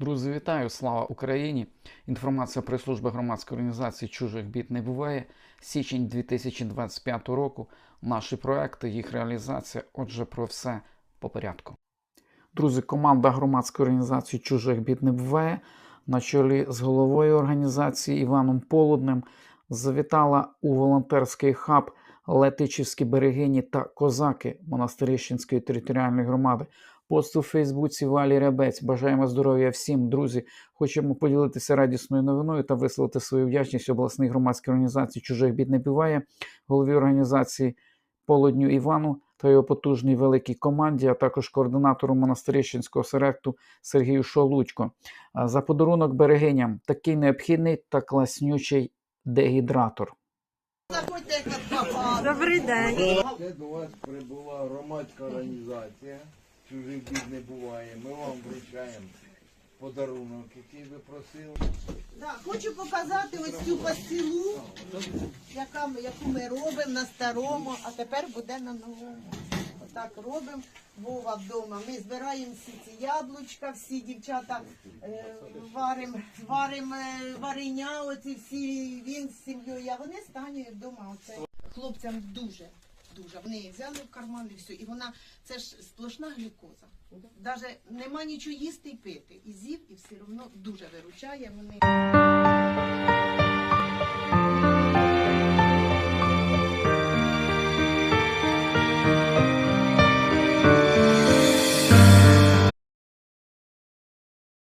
Друзі, вітаю! Слава Україні! Інформація прес-служби громадської організації Чужих бід не буває. Січень 2025 року. Наші проекти, їх реалізація. Отже, про все по порядку. Друзі, команда громадської організації Чужих бід не буває на чолі з головою організації Іваном Полудним завітала у волонтерський хаб Летичівські берегині та козаки Монастирищенської територіальної громади. Пост у Фейсбуці Валі Рябець. Бажаємо здоров'я всім, друзі. Хочемо поділитися радісною новиною та висловити свою вдячність обласній громадській організації Чужих бід не буває, голові організації Полудню Івану та його потужній великій команді, а також координатору монастирищенського серекту Сергію Шолудько. За подарунок берегиням такий необхідний та класнючий дегідратор. Добрий день. До вас прибула громадська організація. Чужих бід не буває. Ми вам вручаємо подарунок, який ви просили. Да, хочу показати ось цю пастилу, яка, яку ми робимо на старому, а тепер буде на новому. Отак робимо. Вова вдома. Ми збираємо всі ці яблучка, всі дівчата е, варимо варим, е, вареня, оці всі він з сім'єю. А вони з Танею вдома. Оце. Хлопцям дуже, дуже. Вони взяли в карман і все. І вона, це ж сплошна глюкоза. Навіть нема нічого їсти і пити. І зів, і все одно дуже виручає. Вони